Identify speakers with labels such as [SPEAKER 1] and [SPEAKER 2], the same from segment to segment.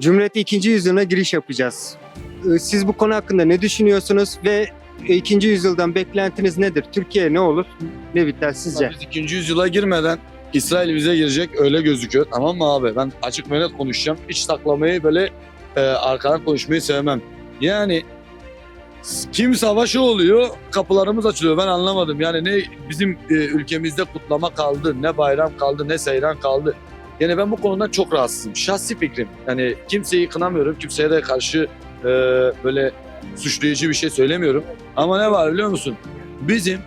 [SPEAKER 1] Cumhuriyet 2. yüzyılına giriş yapacağız. Ee, Siz bu konu hakkında ne düşünüyorsunuz ve 2. yüzyıldan beklentiniz nedir? Türkiye ne olur, ne biter sizce?
[SPEAKER 2] Biz ikinci yüzyıla girmeden İsrail bize girecek öyle gözüküyor. Tamam mı abi? Ben açık ve net konuşacağım. Hiç saklamayı böyle e, arkadan konuşmayı sevmem. Yani kim savaşı oluyor kapılarımız açılıyor. Ben anlamadım. Yani ne bizim e, ülkemizde kutlama kaldı, ne bayram kaldı, ne seyran kaldı. Yani ben bu konudan çok rahatsızım. Şahsi fikrim. Yani kimseyi kınamıyorum. Kimseye de karşı e, böyle suçlayıcı bir şey söylemiyorum. Ama ne var biliyor musun? Bizim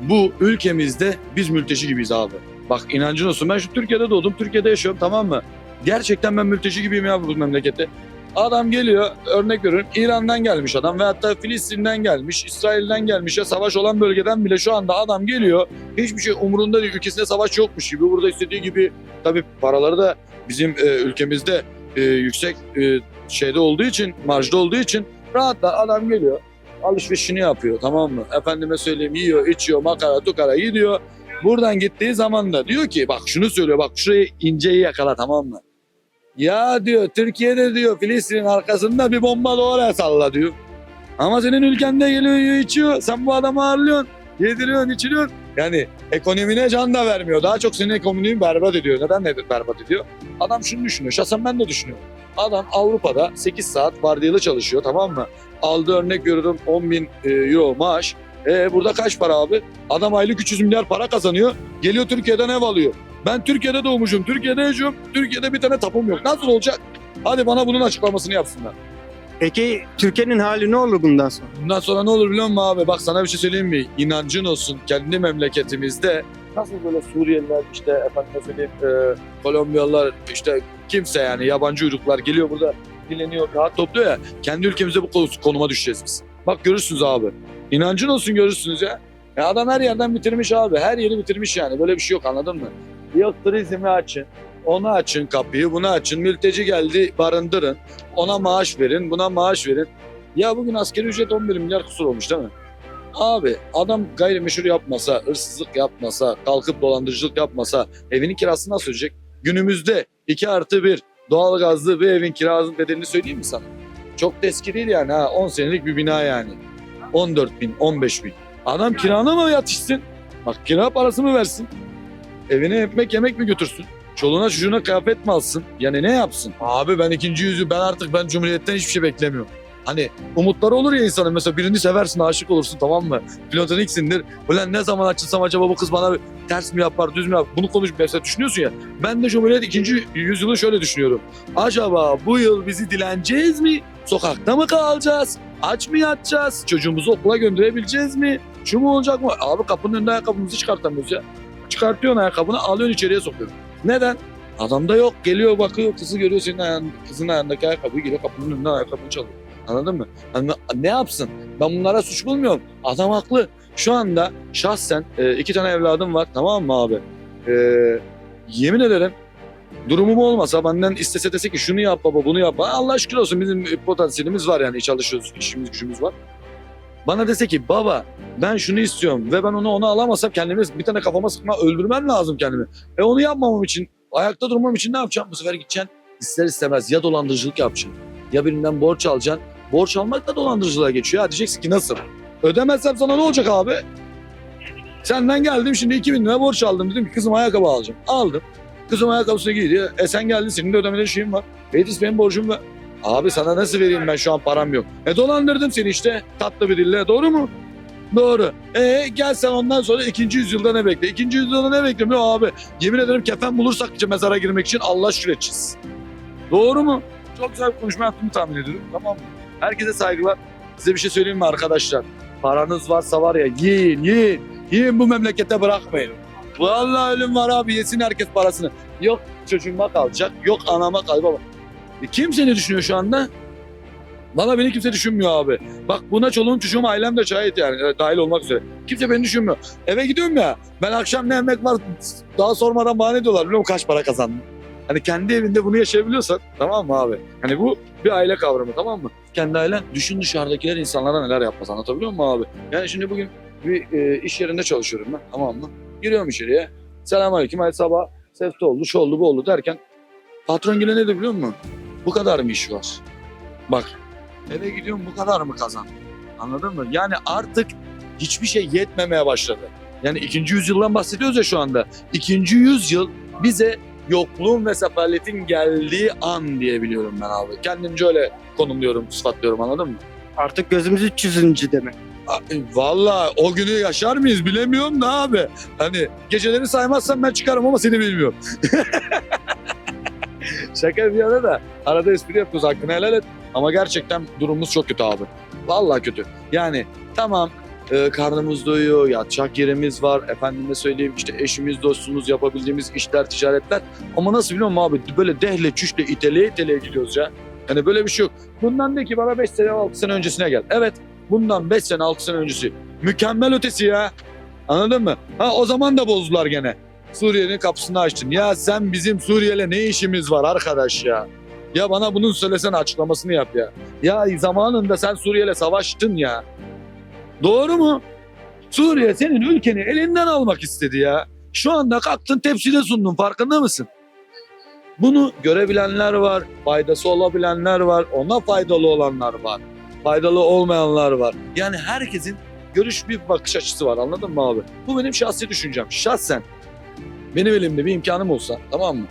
[SPEAKER 2] bu ülkemizde biz mülteci gibiyiz abi. Bak inancın olsun ben şu Türkiye'de doğdum, Türkiye'de yaşıyorum tamam mı? Gerçekten ben mülteci gibiyim ya bu memlekette. Adam geliyor, örnek veriyorum İran'dan gelmiş adam ve hatta Filistin'den gelmiş, İsrail'den gelmiş ya savaş olan bölgeden bile şu anda adam geliyor. Hiçbir şey umurunda değil, ülkesinde savaş yokmuş gibi. Burada istediği gibi tabii paraları da bizim e, ülkemizde e, yüksek e, şeyde olduğu için, marjda olduğu için rahatlar adam geliyor alışverişini yapıyor tamam mı? Efendime söyleyeyim yiyor, içiyor, makara, tukara gidiyor. Buradan gittiği zaman da diyor ki bak şunu söylüyor bak şurayı inceyi yakala tamam mı? Ya diyor Türkiye'de diyor Filistin'in arkasında bir bomba oraya salla diyor. Ama senin ülkende geliyor içiyor. Sen bu adamı ağırlıyorsun. Yediriyorsun, içiriyorsun. Yani ekonomine can da vermiyor. Daha çok senin ekonomini berbat ediyor. Neden ne berbat ediyor? Adam şunu düşünüyor. Şahsen ben de düşünüyorum. Adam Avrupa'da 8 saat vardiyalı çalışıyor tamam mı? Aldığı örnek veriyorum 10 bin e, euro maaş. E, burada kaç para abi? Adam aylık 300 milyar para kazanıyor. Geliyor Türkiye'den ev alıyor. Ben Türkiye'de doğmuşum, Türkiye'de yaşıyorum. Türkiye'de bir tane tapum yok. Nasıl olacak? Hadi bana bunun açıklamasını yapsınlar.
[SPEAKER 1] Peki Türkiye'nin hali ne olur bundan sonra?
[SPEAKER 2] Bundan sonra ne olur biliyor musun abi? Bak sana bir şey söyleyeyim mi? İnancın olsun kendi memleketimizde nasıl böyle Suriyeliler işte efendim söyleyeyim e, Kolombiyalılar işte kimse yani yabancı uyruklar geliyor burada dileniyor rahat topluyor ya. Kendi ülkemizde bu konu- konuma düşeceğiz biz. Bak görürsünüz abi. İnancın olsun görürsünüz ya. ya. Adam her yerden bitirmiş abi. Her yeri bitirmiş yani. Böyle bir şey yok anladın mı? Yok turizmi açın. Onu açın kapıyı, bunu açın. Mülteci geldi barındırın. Ona maaş verin, buna maaş verin. Ya bugün askeri ücret 11 milyar kusur olmuş değil mi? Abi adam gayrimeşhur yapmasa, hırsızlık yapmasa, kalkıp dolandırıcılık yapmasa evinin kirasını nasıl ödeyecek? Günümüzde 2 artı 1 doğalgazlı bir evin kirasının bedelini söyleyeyim mi sana? Çok da eski değil yani ha 10 senelik bir bina yani. 14 bin, 15 bin. Adam kirana mı yatışsın? Bak kira parası mı versin? Evine ekmek yemek mi götürsün? Çoluğuna çocuğuna kıyafet mi alsın? Yani ne yapsın? Abi ben ikinci yüzü ben artık ben Cumhuriyet'ten hiçbir şey beklemiyorum. Hani umutları olur ya insanın mesela birini seversin aşık olursun tamam mı? Platoniksindir. Ulan ne zaman açılsam acaba bu kız bana ters mi yapar düz mü yapar? Bunu konuş mesela düşünüyorsun ya. Ben de Cumhuriyet ikinci yüzyılı şöyle düşünüyorum. Acaba bu yıl bizi dileneceğiz mi? Sokakta mı kalacağız? Aç mı yatacağız? Çocuğumuzu okula gönderebileceğiz mi? Şu mu olacak mı? Abi kapının önünde ayakkabımızı çıkartamıyoruz ya. Çıkartıyorsun ayakkabını alıyorsun içeriye sokuyorsun. Neden? Adamda yok. Geliyor bakıyor kızı görüyor senin ayağın, kızın ayağındaki ayakkabıyı geliyor kapının önünden ayakkabını çalıyor. Anladın mı? Hani ne yapsın? Ben bunlara suç bulmuyorum. Adam haklı. Şu anda şahsen e, iki tane evladım var tamam mı abi? E, yemin ederim durumum olmasa benden istese dese ki şunu yap baba bunu yap. Allah şükür olsun bizim potansiyelimiz var yani çalışıyoruz işimiz gücümüz var. Bana dese ki baba ben şunu istiyorum ve ben onu ona alamasam kendimi bir tane kafama sıkma öldürmem lazım kendimi. E onu yapmamam için ayakta durmam için ne yapacağım? Bu sefer gideceksin ister istemez ya dolandırıcılık yapacaksın ya birinden borç alacaksın. Borç almak da dolandırıcılığa geçiyor. Ya diyeceksin ki nasıl? Ödemezsem sana ne olacak abi? Senden geldim şimdi 2000 lira borç aldım. Dedim ki kızım ayakkabı alacağım. Aldım. Kızım ayakkabısını giydi. E sen geldin senin de ödemeli şeyin var. Edis benim borcum var. Abi sana nasıl vereyim ben şu an param yok. E dolandırdım seni işte tatlı bir dille doğru mu? Doğru. E gel sen ondan sonra ikinci yüzyılda ne bekle? İkinci yüzyılda ne beklemiyor abi? Yemin ederim kefen bulursak mezara girmek için Allah edeceğiz. Doğru mu? Çok güzel bir konuşma yaptığımı tahmin ediyorum. Tamam mı? Herkese saygılar. Size bir şey söyleyeyim mi arkadaşlar? Paranız varsa var ya yiyin yiyin. Yiyin bu memlekete bırakmayın. Vallahi ölüm var abi yesin herkes parasını. Yok çocuğuma kalacak, yok anama kalacak baba. E, kim seni düşünüyor şu anda? Valla beni kimse düşünmüyor abi. Bak buna çoluğum çocuğum ailem de şahit yani dahil olmak üzere. Kimse beni düşünmüyor. Eve gidiyorum ya ben akşam ne yemek var daha sormadan bana ne diyorlar biliyor musun kaç para kazandın? Hani kendi evinde bunu yaşayabiliyorsan tamam mı abi? Hani bu bir aile kavramı tamam mı? Kendi ailen düşün dışarıdakiler insanlara neler yapmaz anlatabiliyor muyum abi? Yani şimdi bugün bir e, iş yerinde çalışıyorum ben tamam mı? Giriyorum içeriye. Selamünaleyküm hadi sabah sefte oldu şu oldu bu oldu derken patron gene ne dedi biliyor musun? Bu kadar mı iş var? Bak eve gidiyorum bu kadar mı kazan? Anladın mı? Yani artık hiçbir şey yetmemeye başladı. Yani ikinci yüzyıldan bahsediyoruz ya şu anda. İkinci yüzyıl bize yokluğun ve sefaletin geldiği an diyebiliyorum ben abi. Kendimce öyle konumluyorum, sıfatlıyorum anladın mı?
[SPEAKER 1] Artık gözümüz 300. demek.
[SPEAKER 2] A- Valla o günü yaşar mıyız bilemiyorum da abi. Hani geceleri saymazsam ben çıkarım ama seni bilmiyorum. Şaka bir yana da arada espri yapıyoruz hakkını helal et. Ama gerçekten durumumuz çok kötü abi. Vallahi kötü. Yani tamam e, karnımız doyuyor, yatacak yerimiz var. Efendime söyleyeyim işte eşimiz, dostumuz, yapabildiğimiz işler, ticaretler. Ama nasıl biliyor musun abi? Böyle dehle, çüşle, iteleye iteleye gidiyoruz ya. Yani böyle bir şey yok. Bundan de ki bana 5 sene, 6 sene öncesine gel. Evet bundan 5 sene 6 sene öncesi. Mükemmel ötesi ya. Anladın mı? Ha o zaman da bozdular gene. Suriye'nin kapısını açtın. Ya sen bizim Suriye'yle ne işimiz var arkadaş ya? Ya bana bunun söylesene açıklamasını yap ya. Ya zamanında sen Suriye'yle savaştın ya. Doğru mu? Suriye senin ülkeni elinden almak istedi ya. Şu anda kalktın tepside sundun farkında mısın? Bunu görebilenler var, faydası olabilenler var, ona faydalı olanlar var, faydalı olmayanlar var. Yani herkesin görüş bir bakış açısı var anladın mı abi? Bu benim şahsi düşüncem. Şahsen benim elimde bir imkanım olsa tamam mı?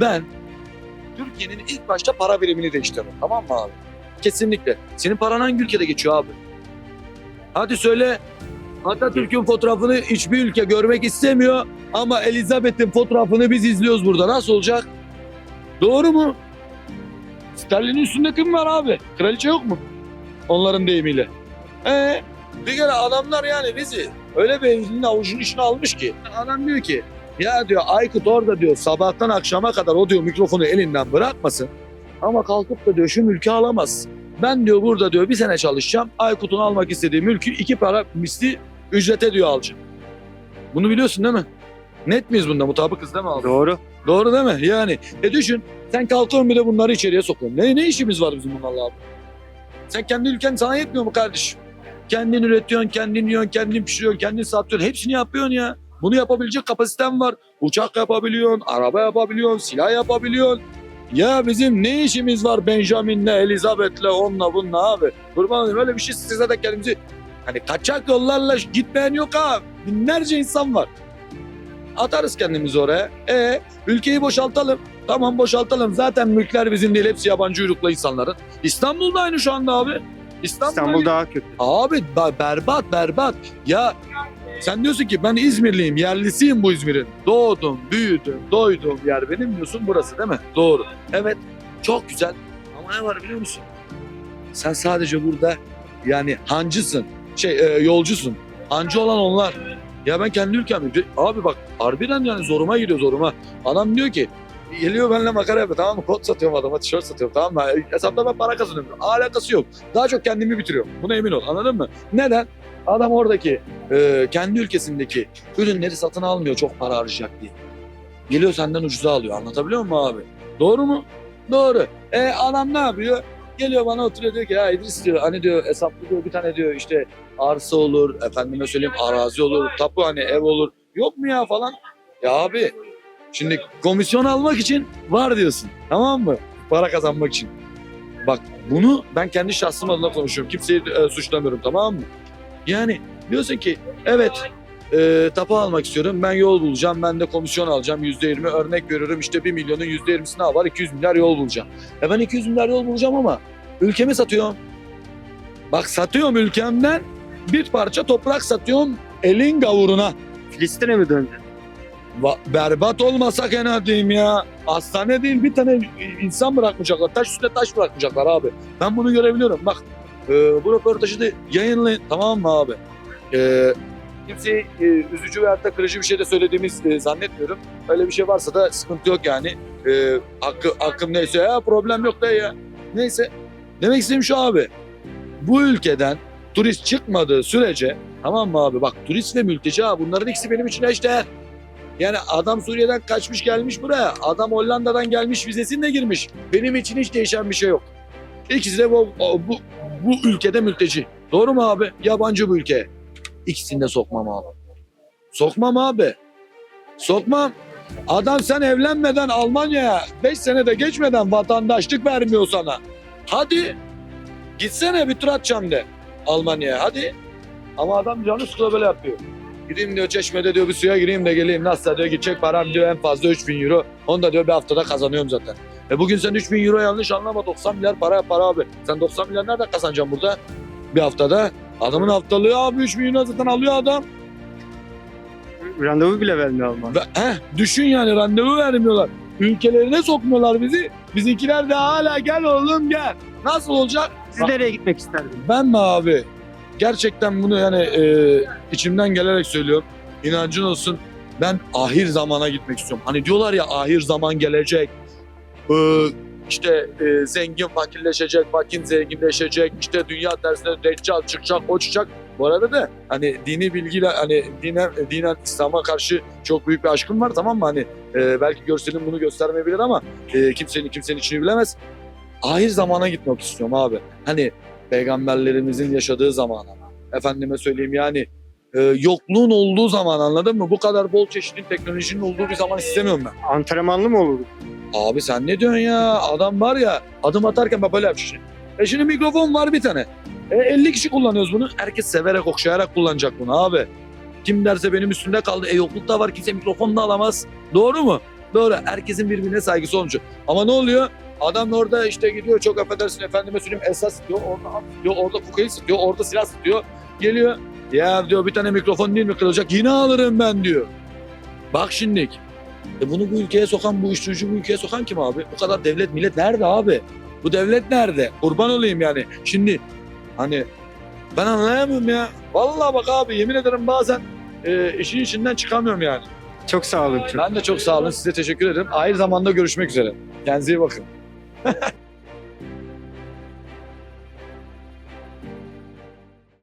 [SPEAKER 2] Ben Türkiye'nin ilk başta para birimini değiştiririm tamam mı abi? Kesinlikle. Senin paran hangi ülkede geçiyor abi? Hadi söyle. Atatürk'ün fotoğrafını hiçbir ülke görmek istemiyor ama Elizabeth'in fotoğrafını biz izliyoruz burada. Nasıl olacak? Doğru mu? Sterlin'in üstünde kim var abi? Kraliçe yok mu? Onların deyimiyle. Ee, bir kere adamlar yani bizi öyle bir elinin avucunun içine almış ki. Adam diyor ki ya diyor Aykut orada diyor sabahtan akşama kadar o diyor mikrofonu elinden bırakmasın. Ama kalkıp da diyor şu mülkü alamaz. Ben diyor burada diyor bir sene çalışacağım. Aykut'un almak istediği mülkü iki para misli ücrete diyor alacağım. Bunu biliyorsun değil mi? Net miyiz bunda? Mutabıkız değil mi abi?
[SPEAKER 1] Doğru.
[SPEAKER 2] Doğru değil mi? Yani e düşün sen kalkıyorsun bir de bunları içeriye sokuyorsun. Ne, ne işimiz var bizim bunlarla abi? Sen kendi ülken sana yetmiyor mu kardeşim? Kendin üretiyorsun, kendin yiyorsun, kendin pişiriyorsun, kendin satıyorsun. Hepsini yapıyorsun ya. Bunu yapabilecek kapasiten var. Uçak yapabiliyorsun, araba yapabiliyorsun, silah yapabiliyorsun. Ya bizim ne işimiz var Benjamin'le, Elizabeth'le, onunla bununla abi? Kurban olayım öyle bir şey size de kendimizi... Hani kaçak yollarla gitmeyen yok ha. Binlerce insan var. Atarız kendimizi oraya. E ülkeyi boşaltalım. Tamam boşaltalım. Zaten mülkler bizim değil. Hepsi yabancı uyruklu insanların. İstanbul'da aynı şu anda abi. İstanbul,
[SPEAKER 1] İstanbul daha kötü.
[SPEAKER 2] Abi ba- berbat berbat. Ya sen diyorsun ki ben İzmirliyim, yerlisiyim bu İzmir'in. Doğdum, büyüdüm, doydum yer benim diyorsun burası değil mi? Doğru. Evet, çok güzel. Ama ne var biliyor musun? Sen sadece burada yani hancısın, şey e, yolcusun. Hancı olan onlar. Ya ben kendi ülkemde. Abi bak harbiden yani zoruma gidiyor zoruma. Adam diyor ki geliyor benimle makara yapıyor tamam mı? Kot satıyorum adama, tişört satıyorum tamam mı? Hesapta ben para kazanıyorum. Alakası yok. Daha çok kendimi bitiriyorum. Buna emin ol anladın mı? Neden? Adam oradaki e, kendi ülkesindeki ürünleri satın almıyor çok para harcayacak diye. Geliyor senden ucuza alıyor. Anlatabiliyor muyum abi? Doğru mu? Doğru. E adam ne yapıyor? Geliyor bana oturuyor diyor ki ya İdris diyor hani diyor hesaplı diyor bir tane diyor işte arsa olur efendime söyleyeyim arazi olur tapu hani ev olur yok mu ya falan. Ya abi şimdi komisyon almak için var diyorsun tamam mı? Para kazanmak için. Bak bunu ben kendi şahsım adına konuşuyorum. Kimseyi e, suçlamıyorum tamam mı? Yani diyorsun ki evet e, tapu almak istiyorum. Ben yol bulacağım. Ben de komisyon alacağım. %20 örnek veriyorum. işte 1 milyonun %20'si ne var? 200 milyar yol bulacağım. E ben 200 milyar yol bulacağım ama ülkemi satıyorum. Bak satıyorum ülkemden bir parça toprak satıyorum elin gavuruna.
[SPEAKER 1] Filistin'e mi döndü?
[SPEAKER 2] Berbat olmasak en diyeyim ya. Hastane değil bir tane insan bırakmayacaklar. Taş üstüne taş bırakmayacaklar abi. Ben bunu görebiliyorum. Bak e, bu röportajı da yayınlayın tamam mı abi? E, kimseyi e, üzücü ve hatta kırıcı bir şey de söylediğimiz e, zannetmiyorum. Öyle bir şey varsa da sıkıntı yok yani. E, hakkı, hakkım neyse ya problem yok da ya. Neyse. Demek istediğim şu abi. Bu ülkeden turist çıkmadığı sürece tamam mı abi? Bak turist ve mülteci ha bunların ikisi benim için eşdeğer. Yani adam Suriye'den kaçmış gelmiş buraya. Adam Hollanda'dan gelmiş vizesiyle girmiş. Benim için hiç değişen bir şey yok. İkisi de bu, bu, bu ülkede mülteci. Doğru mu abi? Yabancı bu ülke. İkisini de sokmam abi. Sokmam abi. Sokmam. Adam sen evlenmeden Almanya'ya 5 senede geçmeden vatandaşlık vermiyor sana. Hadi gitsene bir tur atacağım de Almanya'ya hadi. Ama adam canı sıkıla böyle yapıyor. Gideyim diyor çeşmede diyor bir suya gireyim de geleyim. Nasılsa diyor gidecek param diyor en fazla 3000 euro. Onu da diyor bir haftada kazanıyorum zaten. E bugün sen 3000 euro yanlış anlama 90 milyar para yapar abi. Sen 90 milyar nereden kazanacaksın burada? Bir haftada. Adamın haftalığı abi 3000 euro zaten alıyor adam.
[SPEAKER 1] Randevu bile vermiyor Alman.
[SPEAKER 2] Ve, heh, düşün yani randevu vermiyorlar. Ülkelerine sokmuyorlar bizi. Bizimkiler de hala gel oğlum gel. Nasıl olacak?
[SPEAKER 1] Siz nereye gitmek isterdiniz?
[SPEAKER 2] Ben mi abi? Gerçekten bunu yani e, içimden gelerek söylüyorum. İnancın olsun. Ben ahir zamana gitmek istiyorum. Hani diyorlar ya ahir zaman gelecek. E, işte e, zengin fakirleşecek, fakir zenginleşecek. İşte dünya tersine deccal çıkacak, o çıkacak. Bu arada da hani dini bilgiyle hani dinen, dinen İslam'a karşı çok büyük bir aşkım var tamam mı? Hani e, belki görselim bunu göstermeyebilir ama e, kimsenin kimsenin içini bilemez. Ahir zamana gitmek istiyorum abi. Hani peygamberlerimizin yaşadığı zamana. Efendime söyleyeyim yani e, yokluğun olduğu zaman anladın mı? Bu kadar bol çeşitli teknolojinin olduğu bir zaman istemiyorum ben.
[SPEAKER 1] Antrenmanlı mı olurdu?
[SPEAKER 2] Abi sen ne diyorsun ya? Adam var ya adım atarken bak böyle yapmış. E şimdi mikrofon var bir tane. E 50 kişi kullanıyoruz bunu. Herkes severek okşayarak kullanacak bunu abi. Kim derse benim üstümde kaldı. E yokluk da var kimse mikrofon da alamaz. Doğru mu? Doğru. Herkesin birbirine saygısı olunca. Ama ne oluyor? Adam orada işte gidiyor çok affedersin efendime söyleyeyim esas diyor. Orada at diyor. Orada kokain sıkıyor. Orada silah sıkıyor. Geliyor. Ya diyor bir tane mikrofon değil mi kırılacak? Yine alırım ben diyor. Bak şimdi. E bunu bu ülkeye sokan, bu uyuşturucu bu ülkeye sokan kim abi? Bu kadar devlet millet nerede abi? Bu devlet nerede? Kurban olayım yani. Şimdi hani ben anlayamıyorum ya. Vallahi bak abi yemin ederim bazen e, işin içinden çıkamıyorum yani.
[SPEAKER 1] Çok sağ olun. Çok.
[SPEAKER 2] Ben de çok sağ olun. Size teşekkür ederim. Ayrı zamanda görüşmek üzere. Kendinize iyi bakın.